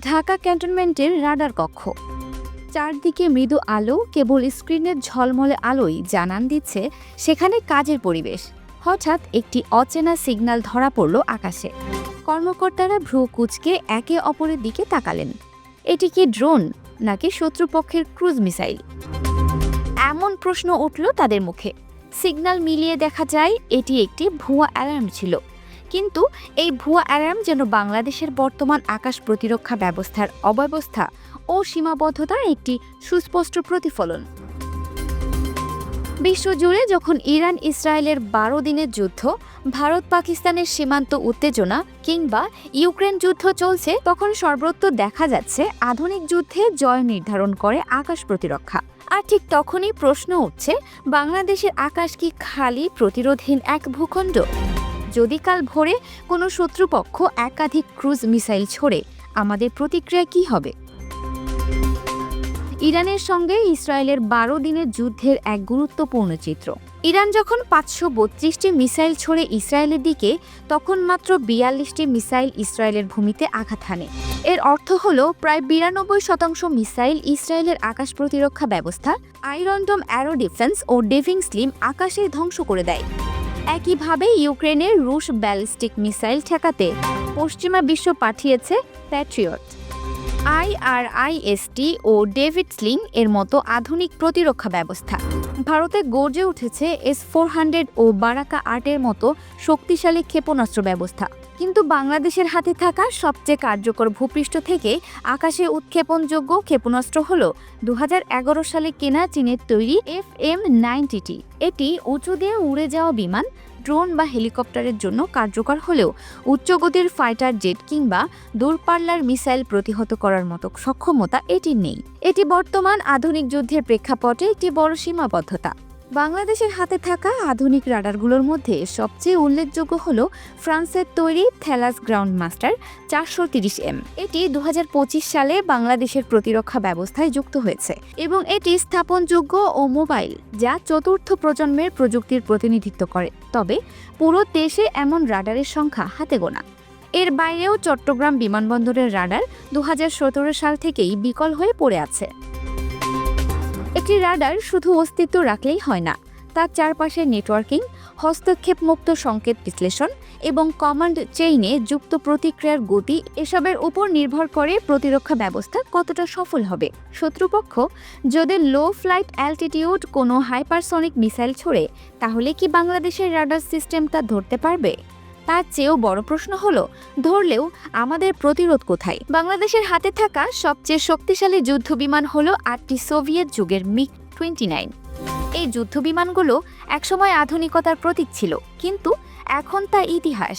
ঢাকা ক্যান্টনমেন্টের রাডার কক্ষ। চারদিকে মৃদু আলো, কেবল স্ক্রিনের ঝলমলে আলোই জানান দিচ্ছে সেখানে কাজের পরিবেশ। হঠাৎ একটি অচেনা সিগন্যাল ধরা পড়ল আকাশে। কর্মকর্তারা ভ্রু কুচকে একে অপরের দিকে তাকালেন। এটি কি ড্রোন নাকি শত্রুপক্ষের ক্রুজ মিসাইল? এমন প্রশ্ন উঠল তাদের মুখে। সিগন্যাল মিলিয়ে দেখা যায়, এটি একটি ভুয়া অ্যালার্ম ছিল। কিন্তু এই ভুয়া অ্যালার্ম যেন বাংলাদেশের বর্তমান আকাশ প্রতিরক্ষা ব্যবস্থার অব্যবস্থা ও সীমাবদ্ধতার একটি সুস্পষ্ট প্রতিফলন। বিশ্বজুড়ে যখন ইরান ইসরায়েলের বারো দিনের যুদ্ধ, ভারত পাকিস্তানের সীমান্ত উত্তেজনা কিংবা ইউক্রেন যুদ্ধ চলছে, তখন সর্বত্র দেখা যাচ্ছে আধুনিক যুদ্ধে জয় নির্ধারণ করে আকাশ প্রতিরক্ষা। আর ঠিক তখনই প্রশ্ন উঠছে, বাংলাদেশের আকাশ কি খালি প্রতিরোধহীন এক ভূখণ্ড? যদি কাল ভোরে কোনো শত্রুপক্ষ একাধিক ক্রুজ মিসাইল ছড়ে, আমাদের প্রতিক্রিয়া কি হবে? ইরানের সঙ্গে ইসরায়েলের বারো দিনের যুদ্ধের এক গুরুত্বপূর্ণ চিত্র। ইরান যখন পাঁচশো বত্রিশটি মিসাইল ছড়ে ইসরায়েলের দিকে, তখন মাত্র বিয়াল্লিশটি মিসাইল ইসরায়েলের ভূমিতে আঘাত হানে। এর অর্থ হল প্রায় বিরানব্বই শতাংশ মিসাইল ইসরায়েলের আকাশ প্রতিরক্ষা ব্যবস্থা আইরনডম অ্যারো ডিফেন্স ও ডেভিং স্লিম আকাশে ধ্বংস করে দেয়। একইভাবে ইউক্রেনের রুশ ব্যালিস্টিক মিসাইল ঠেকাতে পশ্চিমা বিশ্ব পাঠিয়েছে প্যাট্রিয়ট। আইআরআইএসটি ও ডেভিড স্লিং এর মতো আধুনিক প্রতিরক্ষা ব্যবস্থা। ভারতে গর্জে উঠেছে এস ফোর হান্ড্রেড ও বারাকা আটের মতো শক্তিশালী ক্ষেপণাস্ত্র ব্যবস্থা। কিন্তু বাংলাদেশের হাতে থাকা সবচেয়ে কার্যকর ভূপৃষ্ঠ থেকে আকাশে উৎক্ষেপণযোগ্য ক্ষেপণাস্ত্র হল দু হাজার এগারো সালে কেনা চীনের তৈরি এফ এম নাইনটিটি। এটি উঁচু দিয়ে উড়ে যাওয়া বিমান, ড্রোন বা হেলিকপ্টারের জন্য কার্যকর হলেও উচ্চগতির ফাইটার জেট কিংবা দূরপাল্লার মিসাইল প্রতিহত করার মতো সক্ষমতা এটির নেই। এটি বর্তমান আধুনিক যুদ্ধের প্রেক্ষাপটে একটি বড় সীমাবদ্ধতা। বাংলাদেশের হাতে থাকা আধুনিক রাডারগুলোর মধ্যে সবচেয়ে উল্লেখযোগ্য হল ফ্রান্সের তৈরি থ্যালাস গ্রাউন্ড মাস্টার চারশো তিরিশ এম। এটি দু হাজার পঁচিশ সালে বাংলাদেশের প্রতিরক্ষা ব্যবস্থায় যুক্ত হয়েছে এবং এটি স্থাপনযোগ্য ও মোবাইল, যা চতুর্থ প্রজন্মের প্রযুক্তির প্রতিনিধিত্ব করে। তবে পুরো দেশে এমন রাডারের সংখ্যা হাতে গোনা। এর বাইরেও চট্টগ্রাম বিমানবন্দরের রাডার দু হাজার সতেরো সাল থেকেই বিকল হয়ে পড়ে আছে। একটি রাডার শুধু অস্তিত্ব রাখলেই হয় না। তার চারপাশে নেটওয়ার্কিং, হস্তক্ষেপমুক্ত সংকেত বিশ্লেষণ এবং কমান্ড চেইনে যুক্ত প্রতিক্রিয়ার গতি এসবের উপর নির্ভর করে প্রতিরক্ষা ব্যবস্থা কতটা সফল হবে। শত্রুপক্ষ, যদি লো ফ্লাইট অ্যালটিটিউড কোনো হাইপারসনিক মিসাইল ছড়ে, তাহলে কি বাংলাদেশের রাডার সিস্টেম তা ধরতে পারবে? তার চেয়েও বড় প্রশ্ন হলো, ধরলেও আমাদের প্রতিরোধ কোথায়? বাংলাদেশের হাতে থাকা সবচেয়ে শক্তিশালী যুদ্ধবিমান হলো আটটি সোভিয়েত যুগের মিগ টোয়েন্টি নাইন। এই যুদ্ধবিমানগুলো একসময় আধুনিকতার প্রতীক ছিল, কিন্তু এখন তা ইতিহাস।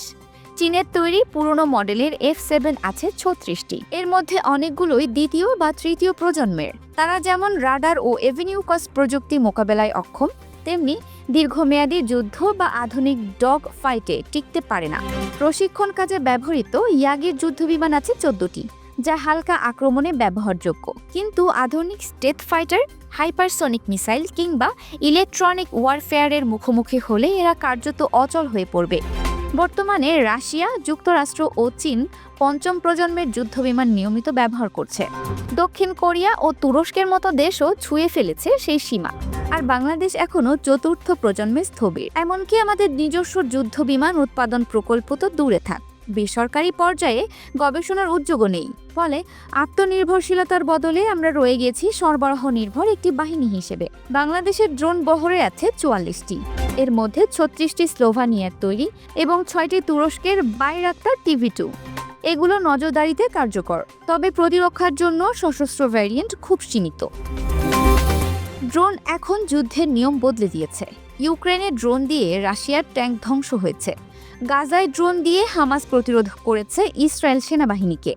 চীনের তৈরি পুরনো মডেলের এফ সেভেন আছে ছত্রিশটি। এর মধ্যে অনেকগুলোই দ্বিতীয় বা তৃতীয় প্রজন্মের। তারা যেমন রাডার ও এভিনিউকস প্রযুক্তি মোকাবেলায় অক্ষম তেমনি দীর্ঘমেয়াদী যুদ্ধ বা আধুনিক ডগ ফাইটে টিকতে পারে না। প্রশিক্ষণ কাজে ব্যবহৃত ইয়াগির যুদ্ধবিমান আছে চোদ্দটি, যা হালকা আক্রমণে ব্যবহারযোগ্য। কিন্তু আধুনিক স্টেথ ফাইটার, হাইপারসনিক মিসাইল কিংবা ইলেকট্রনিক ওয়ারফেয়ারের মুখোমুখি হলে এরা কার্যত অচল হয়ে পড়বে। বর্তমানে রাশিয়া, যুক্তরাষ্ট্র ও চীন পঞ্চম প্রজন্মের যুদ্ধ বিমান নিয়মিত ব্যবহার করছে। দক্ষিণ কোরিয়া ও তুরস্কের মতো দেশও ছুঁয়ে ফেলেছে সেই সীমা। আর বাংলাদেশ এখনও চতুর্থ প্রজন্মের স্থবির। এমনকি আমাদের নিজস্ব যুদ্ধ বিমান উৎপাদন প্রকল্প তো দূরে থাক। বেসরকারি পর্যায়ে গবেষণার উদ্যোগও নেই। ফলে আত্মনির্ভরশীলতার বদলে আমরা রয়ে গেছি সরবরাহ নির্ভর একটি বাহিনী হিসেবে। বাংলাদেশের ড্রোন বহরে আছে চুয়াল্লিশটি। এর মধ্যে ছত্রিশটি স্লোভানিয়ার তৈরি এবং ছয়টি তুরস্কের বাইরাক্তার টিভি টু। এগুলো নজরদারিতে কার্যকর, তবে প্রতিরক্ষার জন্য সশস্ত্র ভ্যারিয়েন্ট খুব সীমিত। ড্রোন এখন যুদ্ধের নিয়ম বদলে দিয়েছে। ইউক্রেনে ড্রোন দিয়ে রাশিয়ার ট্যাঙ্ক ধ্বংস হয়েছে। গাজায় ড্রোন দিয়ে হামাস প্রতিরোধ করেছে ইসরায়েল সেনাবাহিনীকে।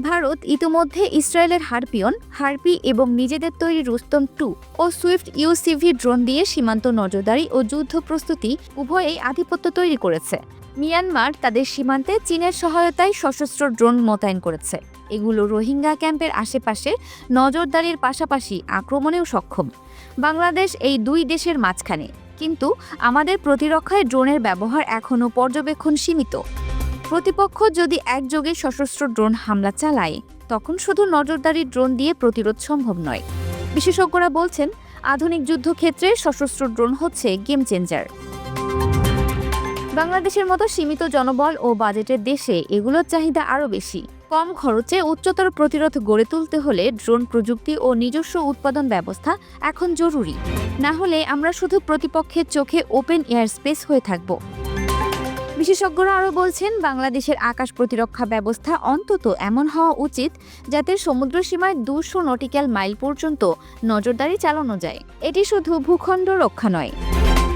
ভারত ইতিমধ্যে ইসরায়েলের হারপিয়ন, হারপি এবং নিজেদের তৈরি রুস্তম টু ও সুইফট ইউসিভি ড্রোন দিয়ে সীমান্ত নজরদারি ও যুদ্ধ প্রস্তুতি উভয়েই আধিপত্য তৈরি করেছে। মিয়ানমার তাদের সীমান্তে চীনের সহায়তায় সশস্ত্র ড্রোন মোতায়েন করেছে। এগুলো রোহিঙ্গা ক্যাম্পের আশেপাশে নজরদারির পাশাপাশি আক্রমণেও সক্ষম। বাংলাদেশ এই দুই দেশের মাঝখানে। কিন্তু আমাদের প্রতিরক্ষায় ড্রোনের ব্যবহার এখনও পর্যবেক্ষণ সীমিত। প্রতিপক্ষ যদি একযোগে সশস্ত্র ড্রোন হামলা চালায়, তখন শুধু নজরদারি ড্রোন দিয়ে প্রতিরোধ সম্ভব নয়। বিশেষজ্ঞরা বলছেন, আধুনিক যুদ্ধক্ষেত্রে সশস্ত্র ড্রোন হচ্ছে গেম চেঞ্জার। বাংলাদেশের মতো সীমিত জনবল ও বাজেটের দেশে এগুলোর চাহিদা আরও বেশি। কম খরচে উচ্চতর প্রতিরোধ গড়ে তুলতে হলে ড্রোন প্রযুক্তি ও নিজস্ব উৎপাদন ব্যবস্থা এখন জরুরি। না হলে আমরা শুধু প্রতিপক্ষের চোখে ওপেন এয়ার স্পেস হয়ে থাকব। বিশেষজ্ঞরা আরও বলছেন, বাংলাদেশের আকাশ প্রতিরক্ষা ব্যবস্থা অন্তত এমন হওয়া উচিত যাতে সমুদ্র সীমায় দুশো নটিক্যাল মাইল পর্যন্ত নজরদারি চালানো যায়। এটি শুধু ভূখণ্ড রক্ষা নয়।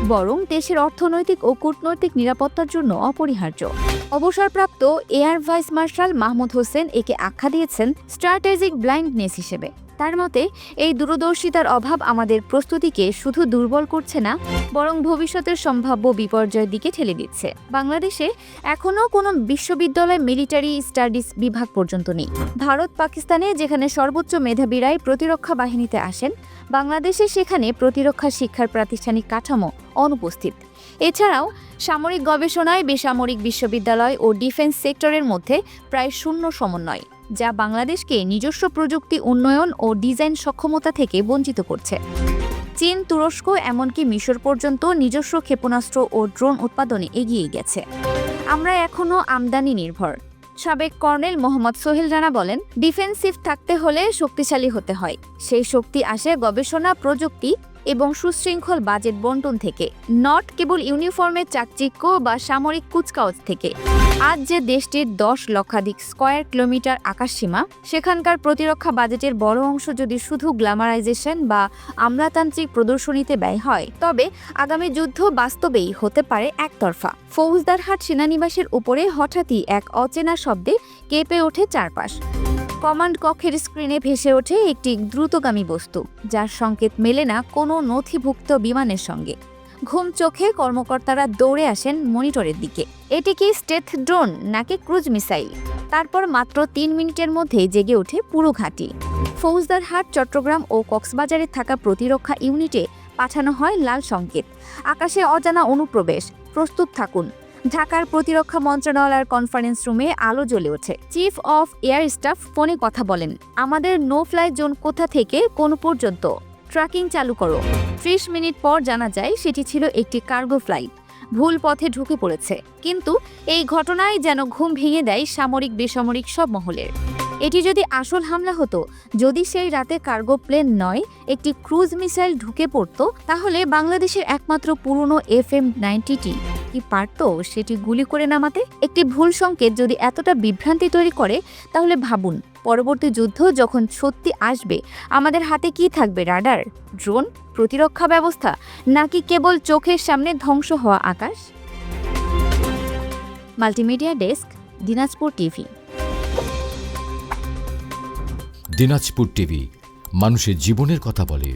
বরং দেশের অর্থনৈতিক ও কূটনৈতিক নিরাপত্তার জন্য অপরিহার্য। অবসরপ্রাপ্ত air vice marshal Mahmud Hossain একে আখ্যা দিয়েছেন স্ট্র্যাটেজিক ব্লাইন্ডনেস হিসেবে। তার মতে, এই দূরদর্শিতার অভাব আমাদের প্রস্তুতিকে শুধু দুর্বল করছে না, বরং ভবিষ্যতের সম্ভাব্য বিপর্যয়ের দিকে ঠেলে দিচ্ছে। বাংলাদেশে এখনও কোনো বিশ্ববিদ্যালয় মিলিটারি স্টাডিজ বিভাগ পর্যন্ত নেই। ভারত, পাকিস্তানে, যেখানে সর্বোচ্চ মেধাবীরাই প্রতিরক্ষা বাহিনীতে আসেন, বাংলাদেশে সেখানে প্রতিরক্ষা শিক্ষার প্রাতিষ্ঠানিক কাঠামো অনুপস্থিত। এছাড়াও, সামরিক গবেষণায় বেসামরিক বিশ্ববিদ্যালয় ও ডিফেন্স সেক্টরের মধ্যে প্রায় শূন্য সমন্বয়, যা বাংলাদেশকে নিজস্ব প্রযুক্তি উন্নয়ন ও ডিজাইন সক্ষমতা থেকে বঞ্চিত করছে। চীন, তুরস্ক এমনকি মিশর পর্যন্ত নিজস্ব ক্ষেপণাস্ত্র ও ড্রোন উৎপাদনে এগিয়ে গেছে। আমরা এখনও আমদানি নির্ভর, সাবেক কর্নেল মোহাম্মদ সোহেল রানা বলেন, ডিফেন্সিভ থাকতে হলে শক্তিশালী হতে হয়, সেই শক্তি আসে গবেষণা প্রযুক্তি এবং সুশৃঙ্খল বাজেট বন্টন থেকে। নট কেবল ইউনিফর্মের চাকচিক্য বা সামরিক কুচকাওয়াজ থেকে। আজ যে দেশটির দশ লক্ষাধিক স্কয়ার কিলোমিটার আকাশসীমা, সেখানকার প্রতিরক্ষা বাজেটের বড় অংশ যদি শুধু গ্ল্যামারাইজেশন বা আমলাতান্ত্রিক প্রদর্শনীতে ব্যয় হয়, তবে আগামী যুদ্ধ বাস্তবেই হতে পারে একতরফা। ফৌজদারহাট সেনানিবাসের উপরে হঠাৎই এক অচেনা শব্দে কেঁপে ওঠে চারপাশ। কমান্ড কক্ষের স্ক্রিনে ভেসে ওঠে একটি দ্রুতগামী বস্তু, যার সংকেত মেলে না কোনো নথিভুক্ত বিমানের সঙ্গে। ঘুম চোখে কর্মকর্তারা দৌড়ে আসেন মনিটরের দিকে। এটি কি স্টেথ ড্রোন নাকি ক্রুজ মিসাইল? তারপর মাত্র তিন মিনিটের মধ্যেই জেগে ওঠে পুরো ঘাঁটি। ফৌজদারহাট চট্টগ্রাম ও কক্সবাজারে থাকা প্রতিরক্ষা ইউনিটে পাঠানো হয় লাল সংকেত। আকাশে অজানা অনুপ্রবেশ। প্রস্তুত থাকুন। ঢাকার প্রতিরক্ষা মন্ত্রণালয়ের কনফারেন্স রুমে আলো জ্বলে ওঠে। চিফ অফ এয়ার স্টাফ ফোনে কথা বলেন, আমাদের নো ফ্লাই জোন কোথা থেকে, কোন পর্যন্ত? ট্র্যাকিং চালু করো। ত্রিশ মিনিট পর জানা যায়, সেটি ছিল একটি কার্গো ফ্লাইট ভুল পথে ঢুকে পড়েছে। কিন্তু এই ঘটনায় যেন ঘুম ভেঙে দেয় সামরিক, বেসামরিক সব মহলের। এটি যদি আসল হামলা হতো, যদি সেই রাতে কার্গো প্লেন নয়, একটি ক্রুজ মিসাইল ঢুকে পড়তো, তাহলে বাংলাদেশের একমাত্র পুরনো এফ এম নাইনটিটি কি পারতো সেটি গুলি করে নামাতে? একটি ভুল সংকেত যদি এতটা বিভ্রান্তি তৈরি করে, তাহলে ভাবুন, পরবর্তী যুদ্ধ যখন সত্যি আসবে, আমাদের হাতে কি থাকবে, রাডার, ড্রোন, প্রতিরক্ষা ব্যবস্থা, নাকি কেবল চোখের সামনে ধ্বংস হওয়া আকাশ? Multimedia desk, Dinajpur TV. Dinajpur TV, মানুষের জীবনের কথা বলে।